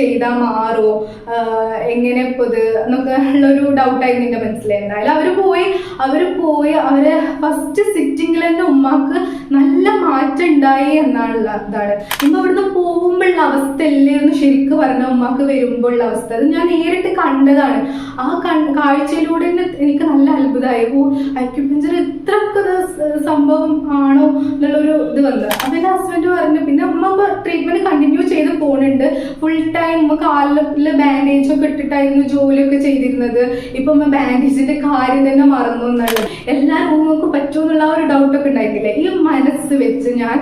ചെയ്താൽ മാറുമോ എങ്ങനെ പൊത് എന്നൊക്കെ ഉള്ളൊരു നിന്റെ മനസ്സിലായി മനസ്സിലായിരുന്നാലും അവർ പോയി അവർ പോയി അവർ ഫസ്റ്റ് സിറ്റിങ്ങിൽ തന്നെ ഉമ്മാക്ക് നല്ല മാറ്റം ഉണ്ടായി എന്നാണുള്ള ഇതാണ്. ഇപ്പൊ അവിടുന്ന് പോകുമ്പോഴുള്ള അവസ്ഥ എന്ന് ശരിക്ക് പറഞ്ഞ ഉമ്മാക്ക് വരുമ്പോഴുള്ള അവസ്ഥ. അത് ഞാൻ നേരിട്ട് കണ്ടതാണ്. ആ കാഴ്ചയിലൂടെ തന്നെ എനിക്ക് നല്ല അത്ഭുതമായി. ഓ അക്യുപഞ്ചർ ഇത്രയൊക്കെ സംഭവം ആണോ എന്നുള്ളൊരു ഇത് വന്നത് അപ്പൊ എന്റെ ഹസ്ബൻഡ് പറഞ്ഞു പിന്നെ ഉമ്മ ഇപ്പൊ ട്രീറ്റ്മെന്റ് കണ്ടിന്യൂ ചെയ്ത് പോകുന്നുണ്ട് ഫുൾ ടൈം കാലിൽ ബാൻഡേജ് ഒക്കെ ഇട്ടിട്ടായിരുന്നു ജോലിയൊക്കെ ചെയ്തിരുന്നത്. ഇപ്പൊ ബാൻഡേജിന്റെ കാര്യം തന്നെ മറന്നു എന്നുള്ളത് എല്ലാ റൂമുകൾക്കും പറ്റുമോ എന്നുള്ള ആ ഒരു ഡൗട്ട് ഒക്കെ ഉണ്ടായിരുന്നില്ലേ. ഈ മനസ്സ് വെച്ച് ഞാൻ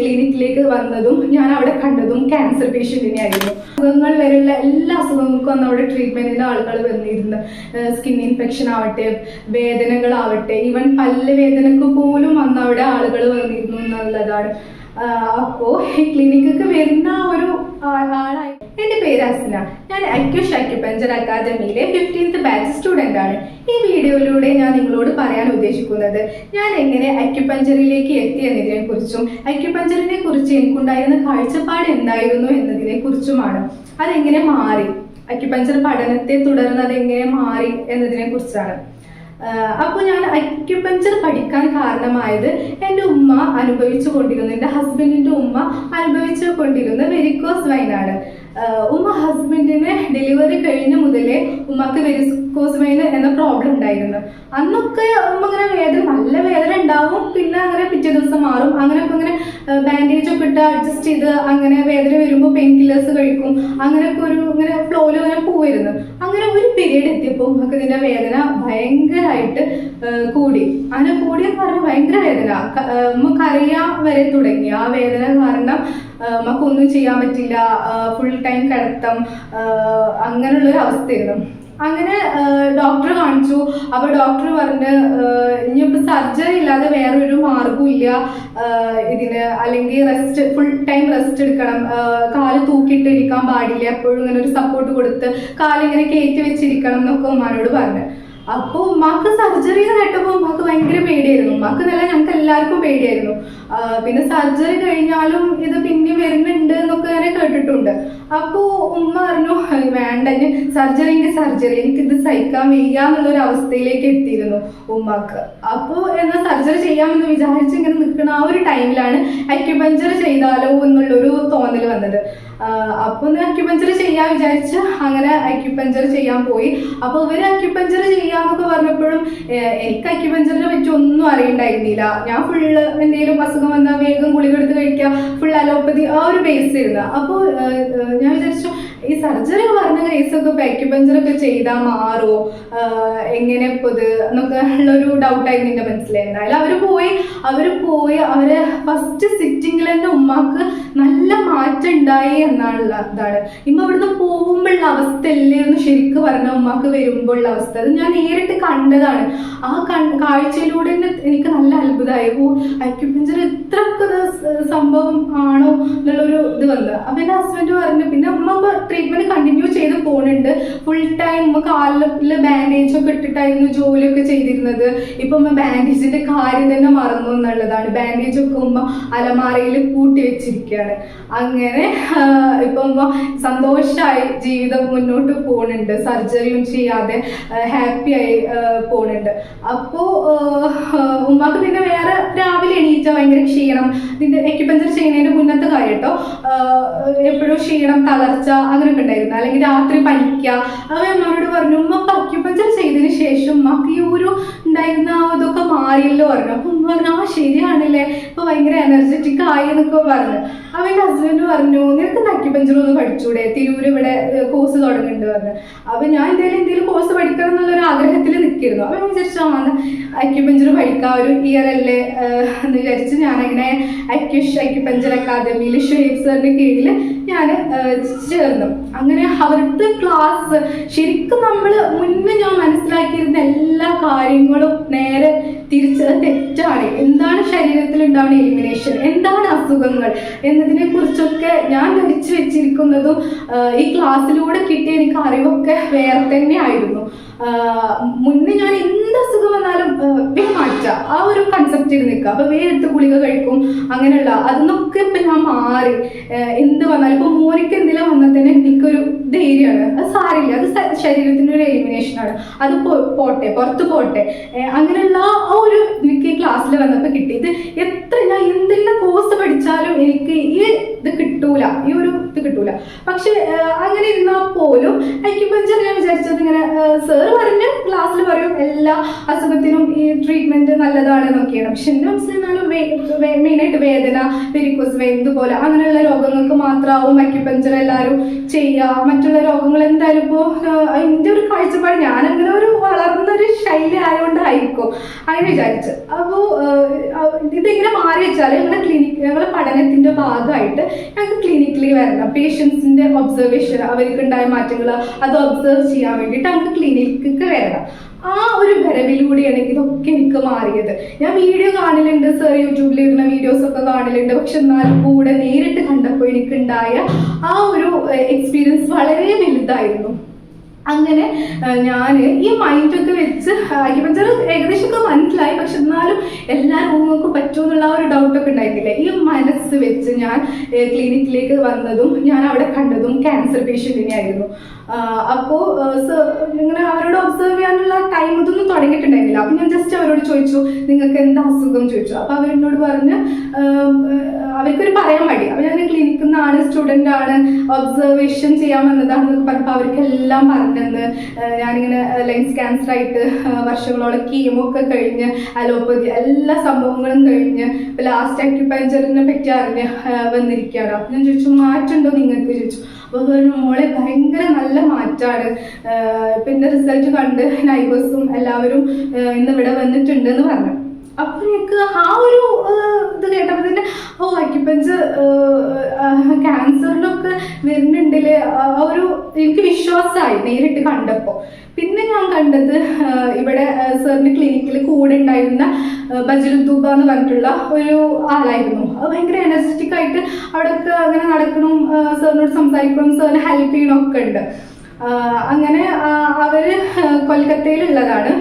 ക്ലിനിക്കിലേക്ക് വന്നതും ഞാൻ അവിടെ കണ്ടതും ക്യാൻസർ പേഷ്യന്റിനെ ആയിരുന്നു അസുഖങ്ങൾ വരെയുള്ള എല്ലാ അസുഖങ്ങൾക്കും അന്ന് അവിടെ ട്രീറ്റ്മെന്റിന്റെ ആളുകൾ വന്നിരുന്നു. സ്കിൻ ഇൻഫെക്ഷൻ ആവട്ടെ വേദനകളാവട്ടെ ഈവൻ പല്ല് വേദനക്ക് പോലും അന്ന് അവിടെ ആളുകൾ വന്നിരുന്നു എന്നുള്ളതാണ്. അപ്പോ ക്ലിനിക്കൊക്കെ വരുന്ന ഒരു ആളായി. എന്റെ പേര് അസ്ന. ഞാൻ അക്യൂഷ് അക്യുപഞ്ചർ അക്കാദമിയിലെ ഫിഫ്റ്റീൻത്ത് ബാച്ച് സ്റ്റുഡന്റ് ആണ്. ഈ വീഡിയോയിലൂടെ ഞാൻ നിങ്ങളോട് പറയാൻ ഉദ്ദേശിക്കുന്നത് ഞാൻ എങ്ങനെ അക്യുപഞ്ചറിലേക്ക് എത്തി എന്നതിനെ കുറിച്ചും അക്യുപഞ്ചറിനെ കുറിച്ച് എനിക്കുണ്ടായിരുന്ന കാഴ്ചപ്പാട് എന്തായിരുന്നു എന്നതിനെ കുറിച്ചുമാണ് അതെങ്ങനെ മാറി? അക്യുപഞ്ചർ പഠനത്തെ തുടർന്ന് അതെങ്ങനെ മാറി എന്നതിനെ കുറിച്ചാണ് അപ്പോൾ ഞാൻ അക്യുപഞ്ചർ പഠിക്കാൻ കാരണമായത് എന്റെ ഉമ്മ അനുഭവിച്ചു കൊണ്ടിരുന്ന. എന്റെ ഹസ്ബൻഡിന്റെ ഉമ്മ അനുഭവിച്ചു കൊണ്ടിരുന്ന വെരിക്കോസ് വൈനാണ് ഉമ്മ ഹസ്ബൻഡിന് ഡെലിവറി കഴിഞ്ഞ മുതലേ ഉമ്മക്ക് വെരിക്കോസ് വൈൻ എന്ന പ്രോബ്ലം ഉണ്ടായിരുന്നു. അന്നൊക്കെ ഉമ്മ ഇങ്ങനെ വേദന നല്ല വേദന ഉണ്ടാവും പിന്നെ അങ്ങനെ പിറ്റേ ദിവസം മാറും. അങ്ങനെയൊക്കെ അങ്ങനെ ബാൻഡേജ് ഒക്കെ ഇട്ട് അഡ്ജസ്റ്റ് ചെയ്ത് അങ്ങനെ വേദന വരുമ്പോൾ പെയിൻ കില്ലേഴ്സ് കഴിക്കും. അങ്ങനെയൊക്കെ ഒരു ഇങ്ങനെ ഫ്ലോയിൽ ഇങ്ങനെ പോയിരുന്നു അങ്ങനെ ഒരു പീരീഡ് എത്തിയപ്പോൾ നമുക്ക് ഇതിന്റെ വേദന ഭയങ്കരമായിട്ട് കൂടി. അങ്ങനെ കൂടിയെന്ന് പറഞ്ഞാൽ ഭയങ്കര വേദന. നമുക്ക് വരെ തുടങ്ങി. ആ വേദന കാരണം നമുക്കൊന്നും ചെയ്യാൻ പറ്റില്ല. ഫുൾ ടൈം കിടത്തം. അങ്ങനെയുള്ളൊരു അവസ്ഥയായിരുന്നു. അങ്ങനെ ഡോക്ടറെ കാണിച്ചു. അപ്പൊ ഡോക്ടർ പറഞ്ഞ് ഇനിയിപ്പോ സർജറി ഇല്ലാതെ വേറൊരു മാർഗവും ഇല്ല. ഇതിന് അല്ലെങ്കിൽ റെസ്റ്റ് ഫുൾ ടൈം റെസ്റ്റ് എടുക്കണം. കാൽ ഇരിക്കാൻ പാടില്ല. എപ്പോഴും ഇങ്ങനെ ഒരു സപ്പോർട്ട് കൊടുത്ത് കാലിങ്ങനെ കയറ്റി വെച്ചിരിക്കണം എന്നൊക്കെ ഉമ്മാനോട് പറഞ്ഞു. അപ്പൊ ഉമ്മാക്ക് സർജറി കേട്ടപ്പോ ഉമ്മാക്ക് ഭയങ്കര പേടിയായിരുന്നു. ഉമ്മാക്ക് നല്ല ഞങ്ങൾക്ക് എല്ലാവർക്കും പേടിയായിരുന്നു. പിന്നെ സർജറി കഴിഞ്ഞാലും ഇത് പിന്നെ വരുന്നുണ്ട് എന്നൊക്കെ ഞാൻ കേട്ടിട്ടുണ്ട്. അപ്പോ ഉമ്മ പറഞ്ഞു "ഹൈ, വേണ്ട സർജറിന്റെ സർജറി എനിക്ക് ഇത് സഹിക്കാൻ വയ്യ എന്നുള്ളൊരു അവസ്ഥയിലേക്ക് എത്തിയിരുന്നു ഉമ്മക്ക്. അപ്പോ എന്നാ സർജറി ചെയ്യാമെന്ന് വിചാരിച്ച് ഇങ്ങനെ നിൽക്കുന്ന ആ ഒരു ടൈമിലാണ് അക്യുപഞ്ചർ ചെയ്താലോ എന്നുള്ളൊരു തോന്നൽ വന്നത്. അപ്പൊ ഒന്ന് അക്യുപഞ്ചർ ചെയ്യാൻ വിചാരിച്ച് അങ്ങനെ അക്യുപഞ്ചർ ചെയ്യാൻ പോയി. അപ്പൊ ഇവർ അക്യുപഞ്ചർ ചെയ്യാന്നൊക്കെ പറഞ്ഞപ്പോഴും എനിക്ക് അക്യുപഞ്ചറിനെ പറ്റി ഒന്നും അറിയണ്ടായിരുന്നില്ല. ഞാൻ ഫുള്ള് എന്തെങ്കിലും അസുഖം വന്നാൽ വേഗം ഗുളിക എടുത്ത് കഴിക്കുക ഫുൾ അലോപ്പതി ആ ഒരു ബേസ് ചെയ്ത അപ്പോൾ ഞാൻ വിചാരിച്ചു ഈ സർജറി പറഞ്ഞ കേസൊക്കെ ഒക്കെ ചെയ്താൽ മാറോ? എങ്ങനെ ഇത് എന്നൊക്കെ ഉള്ളൊരു ഡൗട്ടായി നിന്റെ മനസ്സിലായി എന്തായാലും അവർ പോയി അവർ പോയി അവർ ഫസ്റ്റ് സിറ്റിങ്ങിൽ തന്നെ ഉമ്മാക്ക് നല്ല മാറ്റം ഉണ്ടായി എന്നാണുള്ള ഇതാണ്. ഇമ്മ അവിടുന്ന് എന്ന് ശരിക്ക് പറഞ്ഞ വരുമ്പോൾ വരുമ്പോഴുള്ള അവസ്ഥ. അത് ഞാൻ നേരിട്ട് കണ്ടതാണ്. ആ കാഴ്ചയിലൂടെ എനിക്ക് നല്ല അത്ഭുതമായി ഓ അക്യുപഞ്ചർ ഇത്രയൊക്കെ സംഭവം ആണോ എന്നുള്ളൊരു ഇത് വന്നത്. അപ്പൊ എന്റെ ഹസ്ബൻഡ് പറഞ്ഞു പിന്നെ ഉമ്മ ട്രീറ്റ്മെന്റ് കണ്ടിന്യൂ ചെയ്ത് പോകുന്നുണ്ട് ഫുൾ ടൈം ഉമ്മ കാലിൽ ബാൻഡേജ് ഒക്കെ ഇട്ടിട്ടായിരുന്നു ജോലിയൊക്കെ ചെയ്തിരുന്നത്. ഇപ്പൊ ഉമ്മ ബാൻഡേജിന്റെ കാര്യം തന്നെ മറന്നു എന്നുള്ളതാണ്. ബാൻഡേജ് ഒക്കെ ഉമ്മ അലമാരയിൽ കൂട്ടി വെച്ചിരിക്കുകയാണ്. അങ്ങനെ ഇപ്പൊ ഉമ്മ സന്തോഷമായി ജീവിതം മുന്നോട്ട് പോകുന്നുണ്ട് സർജറിയും ചെയ്യാതെ ഹാപ്പി ആയി പോകുന്നുണ്ട് അപ്പോ ഉമ്മാക്ക് പിന്നെ വേറെ രാവിലെ എണീറ്റ ഭയങ്കര ക്ഷീണം. ഇതിന്റെ എക്യുപഞ്ചർ ചെയ്യുന്നതിന് മുന്നത്തെ കാര്യം കേട്ടോ എപ്പോഴും ക്ഷീണം തളർച്ച അങ്ങനെയൊക്കെ ഉണ്ടായിരുന്നു. അല്ലെങ്കിൽ രാത്രി പനിക്കുക അവ അമ്മയോട് പറഞ്ഞു ഉമ്മക്ക് അക്യുപഞ്ചർ ചെയ്തതിന് ശേഷം ഉമ്മക്ക് ഈ ഒരു ഉണ്ടായിരുന്ന ഇതൊക്കെ മാറിയല്ലോ പറഞ്ഞു. അപ്പൊ പറഞ്ഞു ആ ശരിയാണല്ലേ. ഇപ്പൊ ഭയങ്കര എനർജറ്റിക് ആയി എന്നൊക്കെ പറഞ്ഞു. അവന്റെ ഹസ്ബൻഡ് പറഞ്ഞു നിനക്ക് നക്കിപ്പഞ്ചർ ഒന്ന് പഠിച്ചൂടെ? തിരൂര് ഇവിടെ കോഴ്സ് തുടങ്ങുന്നുണ്ട് പറഞ്ഞു. അപ്പൊ ഞാൻ എന്തായാലും എന്തെങ്കിലും കോഴ്സ് പഠിക്കണം എന്നുള്ളൊരു ആഗ്രഹത്തിൽ നിൽക്കിയിരുന്നു. അപ്പൊ ഞാൻ വിചാരിച്ചു ആ അക്യുപഞ്ചർ പഠിക്കാം. ഒരു ഇയർ അല്ലേ? എന്ന് വിചാരിച്ച് ഞാനങ്ങനെ അക്യുഷ് അക്യുപഞ്ചർ അക്കാദമിയിൽ ഷെയ്ഫ് സാറിന്റെ കീഴിൽ ഞാൻ ചേർന്നു. അങ്ങനെ അവരുടെ ക്ലാസ് ശരിക്കും നമ്മൾ മുന്നേ ഞാൻ മനസ്സിലാക്കിയിരുന്ന എല്ലാ കാര്യങ്ങളും നേരെ തിരിച്ചത് തെറ്റാണ്. എന്താണ് എന്താണ് ശരീരത്തിൽ ഉണ്ടാവുന്ന എലിമിനേഷൻ എന്താണ് അസുഖങ്ങൾ? എന്നതിനെ കുറിച്ചൊക്കെ ഞാൻ ധരിച്ചു വെച്ചിരിക്കുന്നതും ഈ ക്ലാസ്സിലൂടെ കിട്ടിയ എനിക്ക് അറിവൊക്കെ വേറെ തന്നെയായിരുന്നു. മുന്നേ ഞാൻ എന്ത് അസുഖം വന്നാലും വേഗം മാറ്റുക ആ ഒരു കൺസെപ്റ്റിൽ നിൽക്കുക. അപ്പൊ വേഗം എടുത്ത് ഗുളിക കഴിക്കും അങ്ങനെയുള്ള അതൊന്നൊക്കെ ഇപ്പൊ ഞാൻ മാറി. എന്ത് വന്നാലും ഇപ്പൊ മോനിക്ക് എന്തെങ്കിലും വന്നാൽ തന്നെ എനിക്കൊരു ധൈര്യമാണ്. അത് സാരില്ല അത് ശരീരത്തിന്റെ ഒരു എലിമിനേഷൻ ആണ്. അത് പോട്ടെ പുറത്ത് പോട്ടെ. അങ്ങനെയുള്ള ആ ഒരു എനിക്ക് ക്ലാസ്സിൽ വന്നപ്പോൾ കിട്ടി. ഇത് എത്ര ഞാൻ എന്തെല്ലാം കോഴ്സ് പഠിച്ചാലും എനിക്ക് ഈ ഇത് കിട്ടൂല. ഈ ഒരു ഇത് കിട്ടൂല. പക്ഷെ അങ്ങനെ ഇരുന്നാൽ പോലും എനിക്ക് ഇപ്പൊ ഞാൻ വിചാരിച്ചത് ഇങ്ങനെ സാറ് പറഞ്ഞു ക്ലാസ്സിൽ പറയും എല്ലാ അസുഖത്തിനും ഈ ട്രീറ്റ്മെന്റ് നല്ലതാണ് എന്നൊക്കെയാണ്. പക്ഷെ എന്റെ മനസ്സിലാലും മെയിനായിട്ട് വേദന വെരിക്കോസ് ഇതുപോലെ അങ്ങനെയുള്ള രോഗങ്ങൾക്ക് മാത്രമാവും അക്യുപഞ്ചർ എല്ലാവരും ചെയ്യുക മറ്റുള്ള രോഗങ്ങൾ എന്തായാലും ഇപ്പോൾ എന്റെ ഒരു കാഴ്ചപ്പാട് ഞാൻ അങ്ങനെ ഒരു വളർന്നൊരു ശൈലി ആയതുകൊണ്ടായിരിക്കും അങ്ങനെ വിചാരിച്ചു. അപ്പോൾ ഇതെങ്ങനെ മാറി വെച്ചാൽ ഞങ്ങളുടെ ക്ലിനിക് ഞങ്ങളുടെ പഠനത്തിന്റെ ഭാഗമായിട്ട് ഞങ്ങൾക്ക് ക്ലിനിക്കിൽ വരണം പേഷ്യൻസിന്റെ ഒബ്സർവേഷൻ അവർക്ക് ഉണ്ടായ മാറ്റങ്ങൾ അത് ഒബ്സർവ് ചെയ്യാൻ വേണ്ടിയിട്ട് അവർക്ക് ക്ലിനിക്കിലേക്ക് വരണം. ആ ഒരു വരവിലൂടെയാണ് ഇതൊക്കെ എനിക്ക് മാറിയത്. ഞാൻ വീഡിയോ കാണലുണ്ട് സർ യൂട്യൂബിൽ ഇരുന്ന വീഡിയോസ് ഒക്കെ കാണലുണ്ട്. പക്ഷെ എന്നാലും കൂടെ നേരിട്ട് കണ്ടപ്പോൾ എനിക്കുണ്ടായ ആ ഒരു എക്സ്പീരിയൻസ് വളരെ വലുതായിരുന്നു. അങ്ങനെ ഞാൻ ഈ മൈൻഡൊക്കെ വെച്ച് അക്യുപഞ്ചർ ഏകദേശം ഒക്കെ മനസ്സിലായി. പക്ഷെ എന്നാലും എല്ലാ റൂമുകൾക്ക് പറ്റുമെന്നുള്ള ഒരു ഡൗട്ടൊക്കെ ഉണ്ടായിട്ടില്ലേ ഈ മനസ്സ് വെച്ച് ഞാൻ ക്ലിനിക്കിലേക്ക് വന്നതും ഞാൻ അവിടെ കണ്ടതും ക്യാൻസർ പേഷ്യന്റിനെ ആയിരുന്നു അപ്പോൾ ഇങ്ങനെ അവരോട് ഒബ്സർവ് ചെയ്യാനുള്ള ടൈം ഇതൊന്നും തുടങ്ങിയിട്ടുണ്ടായിരുന്നില്ല. അപ്പം ഞാൻ ജസ്റ്റ് അവരോട് ചോദിച്ചു നിങ്ങൾക്ക് എന്താ അസുഖം? ചോദിച്ചു. അപ്പോൾ അവരെന്നോട് പറഞ്ഞ് അവർക്കൊരു പറയാൻ മടി. അപ്പോൾ ഞാൻ ക്ലിനിക്കിൽ നിന്നാണ് സ്റ്റുഡന്റ് ആണ് ഒബ്സർവേഷൻ ചെയ്യാൻ വന്നതാണെന്നൊക്കെ പറഞ്ഞപ്പോൾ അവർക്കെല്ലാം പറഞ്ഞെന്ന് ഞാനിങ്ങനെ ലങ്സ് ക്യാൻസർ ആയിട്ട് വർഷങ്ങളോളം കീമോ ഒക്കെ കഴിഞ്ഞ് അലോപ്പതി എല്ലാ സംഭവങ്ങളും കഴിഞ്ഞ് ലാസ്റ്റ് അക്യുപഞ്ചറിനെ പറ്റി അറിഞ്ഞ് വന്നിരിക്കുകയാണ്. അപ്പം ഞാൻ ചോദിച്ചു മാറ്റുണ്ടോ നിങ്ങൾക്ക് ചോദിച്ചു. അപ്പോൾ മോളെ ഭയങ്കര നല്ല മാറ്റാണ്. പിന്നെ റിസൾട്ട് കണ്ട് നൈബേഴ്സും എല്ലാവരും ഇന്ന് ഇവിടെ വന്നിട്ടുണ്ട് എന്ന് പറഞ്ഞു. അപ്പൊ എനിക്ക് ആ ഒരു ഇത് കേട്ടപ്പോൾ തന്നെ ഓ അക്യുപഞ്ചർ ക്യാൻസറിലൊക്കെ വരുന്നുണ്ടല്ലേ? ആ ഒരു എനിക്ക് വിശ്വാസമായി നേരിട്ട് കണ്ടപ്പോൾ പിന്നെ ഞാൻ കണ്ടത് ഇവിടെ സാറിന്റെ ക്ലിനിക്കിൽ കൂടെ ഉണ്ടായിരുന്ന ബജലുദ്ദൂബ എന്ന് പറഞ്ഞിട്ടുള്ള ഒരു ആളായിരുന്നു. ഭയങ്കര എനർജറ്റിക് ആയിട്ട് അവിടെയൊക്കെ അങ്ങനെ നടക്കണം സാറിനോട് സംസാരിക്കണം സാറിനെ ഹെൽപ്പ് ചെയ്യണമൊക്കെ ഉണ്ട്. അങ്ങനെ അവർ കൊൽക്കത്തയിലുള്ളതാണ്.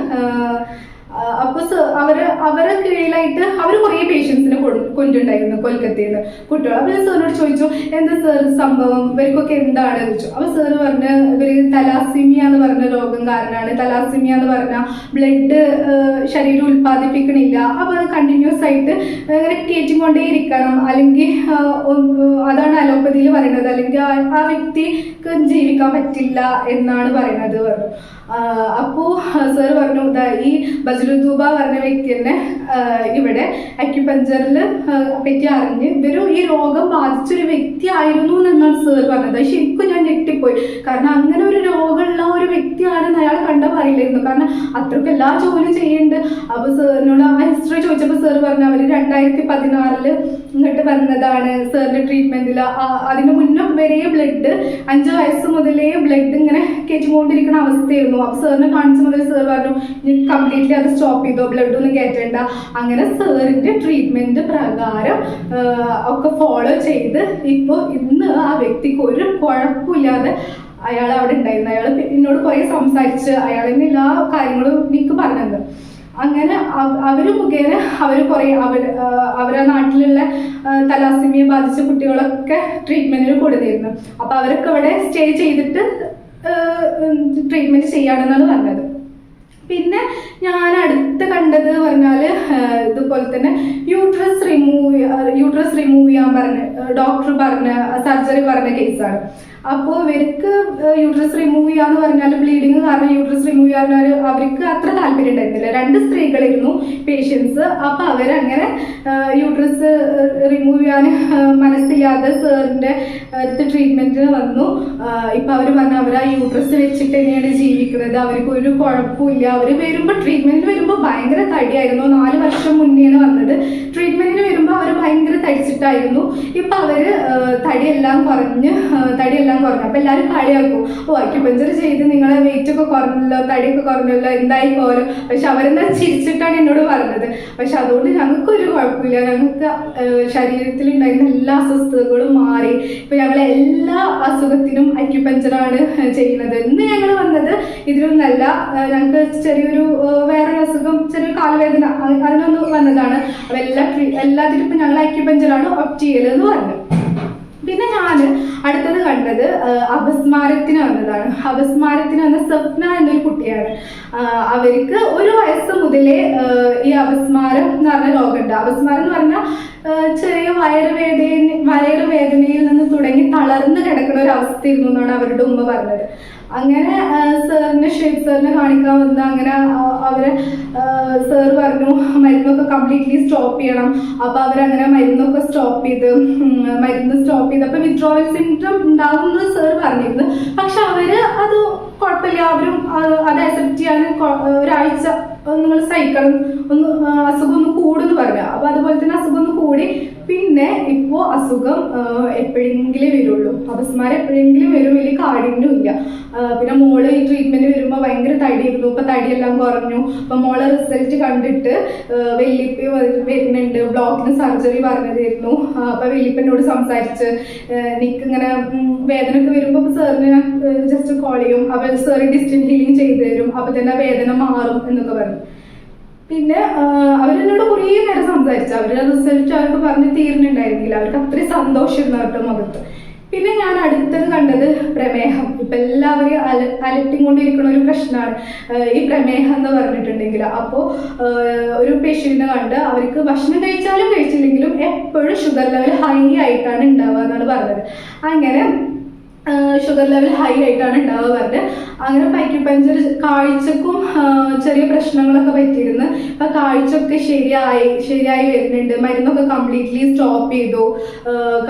അവർ അവരെ കീഴിലായിട്ട് അവർ കുറേ പേഷ്യൻസിനെ കൊണ്ടുണ്ടായിരുന്നു കൊൽക്കത്തയിൽ നിന്ന് കുട്ടികൾ ഞാൻ സാറിനോട് ചോദിച്ചു എന്താ സാർ സംഭവം? ഇവർക്കൊക്കെ എന്താണ്? ചോദിച്ചു. അപ്പൊ സാറ് പറഞ്ഞ ഇവർ തലാസിമിയ എന്ന് പറഞ്ഞ രോഗം കാരണമാണ്. തലാസിമിയ എന്ന് പറഞ്ഞ ബ്ലഡ് ശരീരം ഉൽപ്പാദിപ്പിക്കണില്ല. അപ്പൊ അത് കണ്ടിന്യൂസ് ആയിട്ട് ഇങ്ങനെ കയറ്റിക്കൊണ്ടേ ഇരിക്കണം. അല്ലെങ്കിൽ അതാണ് അലോപ്പതിയിൽ പറയുന്നത്. അല്ലെങ്കിൽ ആ- വ്യക്തിക്ക് ജീവിക്കാൻ പറ്റില്ല എന്നാണ് പറയുന്നത്. പറഞ്ഞു. അപ്പോ സാർ പറഞ്ഞു "ദാ ഈ ബജലുദ്ദൂബ പറഞ്ഞ വ്യക്തി ആഹ് ഇവിടെ അക്യുപഞ്ചറിൽ പറ്റി അറിഞ്ഞ് ഇവരും ഈ രോഗം ബാധിച്ചൊരു വ്യക്തി ആയിരുന്നു എന്നാണ് സാർ പറഞ്ഞത്. ശരിക്കും ഞാൻ ഞെട്ടിപ്പോയി. കാരണം അങ്ങനെ ഒരു രോഗമുള്ള ഒരു വ്യക്തിയാണെന്ന് അയാൾ കണ്ട പറയില്ലായിരുന്നു. കാരണം അത്രയ്ക്ക് എല്ലാ ജോലിയും ചെയ്യുന്നുണ്ട് അപ്പൊ സാറിനോട് ആ ഹിസ്റ്ററി ചോദിച്ചപ്പോൾ സാർ പറഞ്ഞു അവർ രണ്ടായിരത്തി പതിനാറിൽ ഇങ്ങോട്ട് വന്നതാണ് സാറിന്റെ ട്രീറ്റ്മെന്റിൽ അതിന് മുന്നേ വരെ ബ്ലഡ് അഞ്ച് വയസ്സ് മുതലേ ബ്ലഡ് ഇങ്ങനെ കയറ്റിക്കൊണ്ടിരിക്കുന്ന അവസ്ഥയായിരുന്നു. അപ്പൊ സാറിനെ കാണിച്ച മുതൽ സാർ പറഞ്ഞു കംപ്ലീറ്റ്ലി അത് സ്റ്റോപ്പ് ചെയ്തോ? ബ്ലഡ് ഒന്നും കയറ്റണ്ട അങ്ങനെ സാറിന്റെ ട്രീറ്റ്മെന്റ് പ്രകാരം ഒക്കെ ഫോളോ ചെയ്ത് ഇപ്പൊ ഇന്ന് ആ വ്യക്തിക്ക് ഒരു കുഴപ്പമില്ലാതെ അയാൾ അവിടെ ഉണ്ടായിരുന്നു. അയാൾ എന്നോട് കുറെ സംസാരിച്ച് അയാളിന്റെ എല്ലാ കാര്യങ്ങളും എനിക്ക് പറഞ്ഞത് അങ്ങനെ അവർ മുഖേന അവർ കുറെ അവർ അവരുടെ നാട്ടിലുള്ള തലാസിമിയെ ബാധിച്ച കുട്ടികളൊക്കെ ട്രീറ്റ്മെന്റിന് കൊടുത്തിരുന്നു. അപ്പൊ അവരൊക്കെ അവിടെ സ്റ്റേ ചെയ്തിട്ട് ട്രീറ്റ്മെന്റ് ചെയ്യാണെന്നാണ് പറഞ്ഞത്. പിന്നെ ഞാൻ അടുത്ത് കണ്ടത് പറഞ്ഞാൽ ഇതുപോലെ തന്നെ യൂട്രസ് റിമൂവ് യൂട്രസ് റിമൂവ് ചെയ്യാൻ പറഞ്ഞ ഡോക്ടർ പറഞ്ഞ സർജറി പറഞ്ഞ കേസാണ് അപ്പോൾ ഇവർക്ക് യൂട്രസ് റിമൂവ് ചെയ്യാന്ന് പറഞ്ഞാൽ ബ്ലീഡിങ് കാരണം യൂട്രസ് റിമൂവ് ചെയ്യാൻ അവർക്ക് അത്ര താല്പര്യം ഉണ്ടായിരുന്നില്ല. രണ്ട് സ്ത്രീകളായിരുന്നു പേഷ്യൻസ് അപ്പൊ അവരങ്ങനെ യൂട്രസ് റിമൂവ് ചെയ്യാൻ മനസ്സില്ലാതെ സാറിന്റെ അടുത്ത് ട്രീറ്റ്മെന്റിന് വന്നു. ഇപ്പൊ അവർ പറഞ്ഞു അവർ ആ യൂട്രസ് വെച്ചിട്ട് തന്നെയാണ് ജീവിക്കുന്നത്. അവർക്ക് ഒരു കുഴപ്പമില്ല. അവർ വരുമ്പോ ട്രീറ്റ്മെന്റ് വരുമ്പോ ഭയങ്കര തടിയായിരുന്നു. നാല് വർഷം മുന്നെയാണ് വന്നത്. അവർ ഭയങ്കര തടിച്ചിട്ടായിരുന്നു. ഇപ്പൊ അവർ തടിയെല്ലാം കുറഞ്ഞ് തടിയെല്ലാം കുറഞ്ഞു. അപ്പൊ എല്ലാവരും കളിയാക്കും. ഓ അക്യുപഞ്ചർ ചെയ്ത് നിങ്ങളെ വെയിറ്റ് ഒക്കെ കുറഞ്ഞല്ലോ തടിയൊക്കെ കുറഞ്ഞല്ലോ എന്തായി പോലും. പക്ഷെ അവരെന്താ ചിരിച്ചിട്ടാണ് എന്നോട് പറഞ്ഞത്. പക്ഷെ അതുകൊണ്ട് ഞങ്ങൾക്ക് ഒരു കുഴപ്പമില്ല. ഞങ്ങൾക്ക് ശരീരത്തിൽ ഉണ്ടായിരുന്ന എല്ലാ അസ്വസ്ഥതകളും മാറി. ഇപ്പൊ ഞങ്ങൾ എല്ലാ അസുഖത്തിനും അക്യുപഞ്ചറാണ് ചെയ്യുന്നത്. ഞങ്ങൾ വന്നത് ഇതിലൊന്നല്ല. ഞങ്ങൾക്ക് ചെറിയൊരു വേറെ വേറൊരു അസുഖം ചെറിയൊരു കാലുവേദന അത് അതിനൊന്ന് വന്നതാണ്. അപ്പൊ എല്ലാ എല്ലാത്തിനും ഇപ്പൊ ഞങ്ങൾ ഐക്യപഞ്ചറാണ് ഒപ്റ്റ് എന്ന് പറഞ്ഞു. പിന്നെ ഞാൻ അടുത്തത് കണ്ടത് അപസ്മാരത്തിന് വന്നതാണ്. അപസ്മാരത്തിന് വന്ന സ്വപ്ന എന്നൊരു കുട്ടിയാണ്. അവർക്ക് ഒരു വയസ്സ് മുതലേ ഈ അപസ്മാരം എന്ന് പറഞ്ഞ രോഗമുണ്ട്. അപസ്മാരം എന്ന് പറഞ്ഞാൽ ചെറിയ വയറുവേദന വയറുവേദനയിൽ നിന്ന് തുടങ്ങി തളർന്ന് കിടക്കുന്ന ഒരു അവസ്ഥയായിരുന്നു എന്നാണ് അവരുടെ ഉമ്മ പറഞ്ഞത്. അങ്ങനെ സാറിന് ഷേഖ് സാറിനെ കാണിക്കാൻ വന്ന അങ്ങനെ അവരെ സാർ പറഞ്ഞു മരുന്നൊക്കെ കംപ്ലീറ്റ്ലി സ്റ്റോപ്പ് ചെയ്യണം. അപ്പൊ അവരങ്ങനെ മരുന്നൊക്കെ സ്റ്റോപ്പ് ചെയ്ത് മരുന്ന് സ്റ്റോപ്പ് ചെയ്ത് അപ്പൊ വിത്ഡ്രോവൽ സിംറ്റം ഉണ്ടാകുന്നത് സാർ പറഞ്ഞിരുന്നു. പക്ഷെ അവർ അത് കുഴപ്പമില്ല. അവരും അത് അക്സെപ്റ്റ് ചെയ്യാൻ ഒരാഴ്ച നിങ്ങൾ സഹിക്കണം ഒന്ന് അസുഖം ഒന്ന് കൂടുന്ന് പറഞ്ഞു. അപ്പൊ അതുപോലെ തന്നെ അസുഖം ഒന്ന് കൂടി. പിന്നെ ഇപ്പോ അസുഖം എപ്പോഴെങ്കിലും വരുള്ളൂ. അപസ്മാരം എപ്പോഴെങ്കിലും വരും വലിയ കാഠിന്യം ഇല്ല പിന്നെ മോൾ ഈ ട്രീറ്റ്മെന്റ് വരുമ്പോ ഭയങ്കര തടിയിരുന്നു ഇപ്പൊ തടിയെല്ലാം കുറഞ്ഞു. അപ്പൊ മോളെ റിസൾട്ട് കണ്ടിട്ട് വെല്ലിപ്പ് വരുന്നുണ്ട്. ബ്ലോക്കിന് സർജറി പറഞ്ഞതായിരുന്നു. അപ്പൊ വെല്ലിപ്പനോട് സംസാരിച്ച് നിക്ക് ഇങ്ങനെ വേദന ഒക്കെ വരുമ്പോ സാറിന് ജസ്റ്റ് കോൾ ചെയ്യും. അപ്പൊ സാർ ഡിസ്റ്റൻസ് ഹീലിംഗ് ചെയ്തു തരും. അപ്പൊ തന്നെ വേദന മാറും എന്നൊക്കെ പറഞ്ഞു. പിന്നെ അവരെന്നോട് കുറേ നേരം സംസാരിച്ചു. അവരുടെ റിസൾട്ട് അവർക്ക് പറഞ്ഞ് തീരുന്നുണ്ടായിരുന്നില്ല. അവർക്ക് അത്രയും സന്തോഷമായിരുന്നു അവരുടെ മുഖത്ത്. പിന്നെ ഞാൻ അടുത്തത് കണ്ടത് പ്രമേഹം. ഇപ്പൊ എല്ലാവരെയും അല അലട്ടിക്കൊണ്ടിരിക്കുന്ന ഒരു പ്രശ്നമാണ് ഈ പ്രമേഹം എന്ന് പറഞ്ഞിട്ടുണ്ടെങ്കിൽ. അപ്പോ ഒരു പേഷ്യന്റിനെ കണ്ട് അവർക്ക് ഭക്ഷണം കഴിച്ചാലും കഴിച്ചില്ലെങ്കിലും എപ്പോഴും ഷുഗർ ലെവൽ ഹൈ ആയിട്ടാണ് ഉണ്ടാവുക എന്നാണ് പറഞ്ഞത്. അങ്ങനെ ഷുഗർ ലെവൽ ഹൈ ആയിട്ടാണ് ഉണ്ടാവുക പറഞ്ഞത് അങ്ങനെ പൈക്കുപഞ്ചർ കാഴ്ചക്കും ചെറിയ പ്രശ്നങ്ങളൊക്കെ പറ്റിയിരുന്നു. അപ്പൊ കാഴ്ചയൊക്കെ ശരിയായി ശരിയായി വരുന്നുണ്ട്. മരുന്നൊക്കെ കംപ്ലീറ്റ്ലി സ്റ്റോപ്പ് ചെയ്തു.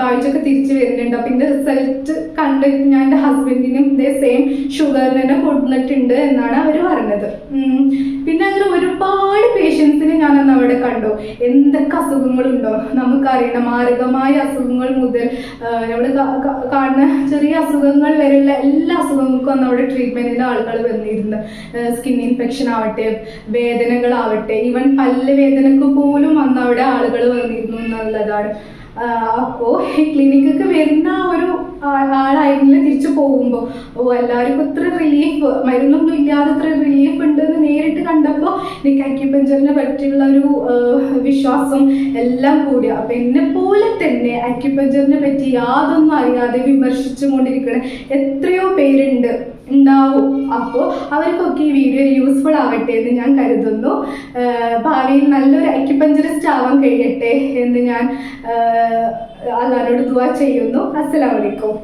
കാഴ്ചയൊക്കെ തിരിച്ചു വരുന്നുണ്ട്. അപ്പൊ എന്റെ റിസൾട്ട് കണ്ടിട്ട് ഞാൻ എന്റെ ഹസ്ബൻഡിനും ഇതേ സെയിം ഷുഗറിന് കൊടുത്തിട്ടുണ്ട് എന്നാണ് അവർ പറഞ്ഞത് ഉം. പിന്നെ അങ്ങനെ ഒരുപാട് പേഷ്യൻസിനെ ഞാൻ അന്ന് അവിടെ കണ്ടു എന്തൊക്കെ അസുഖങ്ങളുണ്ടോ? നമുക്കറിയണം മാരകമായ അസുഖങ്ങൾ മുതൽ നമ്മൾ കാണുന്ന ചെറിയ അസുഖങ്ങൾ വരെയുള്ള എല്ലാ അസുഖങ്ങൾക്കും അന്ന് അവിടെ ട്രീറ്റ്മെന്റിന് ആളുകൾ വന്നിരുന്നു. സ്കിൻ ഇൻഫെക്ഷൻ ആവട്ടെ വേദനകളാവട്ടെ ഈവൻ പല്ല് വേദനക്ക് പോലും അന്ന് അവിടെ ആളുകൾ വന്നിരുന്നു എന്നുള്ളതാണ്. ഈ ക്ലിനിക്കൊക്കെ വരുന്ന ഒരു പോകുമ്പോൾ ഓ എല്ലാവർക്കും ഇത്ര റിലീഫ് മരുന്നൊന്നും ഇല്ലാതെ ഇത്ര റിലീഫ് ഉണ്ട് എന്ന് നേരിട്ട് കണ്ടപ്പോൾ എനിക്ക് അക്യുപഞ്ചറിനെ പറ്റിയുള്ള ഒരു വിശ്വാസം എല്ലാം കൂടി. അപ്പൊ എന്നെ പോലെ തന്നെ അക്യുപഞ്ചറിനെ പറ്റി യാതൊന്നും അറിയാതെ വിമർശിച്ചു കൊണ്ടിരിക്കണ എത്രയോ പേരുണ്ട് ഉണ്ടാവും. അപ്പോൾ അവർക്കൊക്കെ ഈ വീഡിയോ യൂസ്ഫുൾ ആവട്ടെ എന്ന് ഞാൻ കരുതുന്നു. ഭാവിയിൽ നല്ലൊരു അക്യുപഞ്ചറിസ്റ്റ് ആവാൻ കഴിയട്ടെ എന്ന് ഞാൻ ആഹ് അള്ളാഹ്നോട് ദുവാ ചെയ്യുന്നു. അസ്സലാമലൈക്കും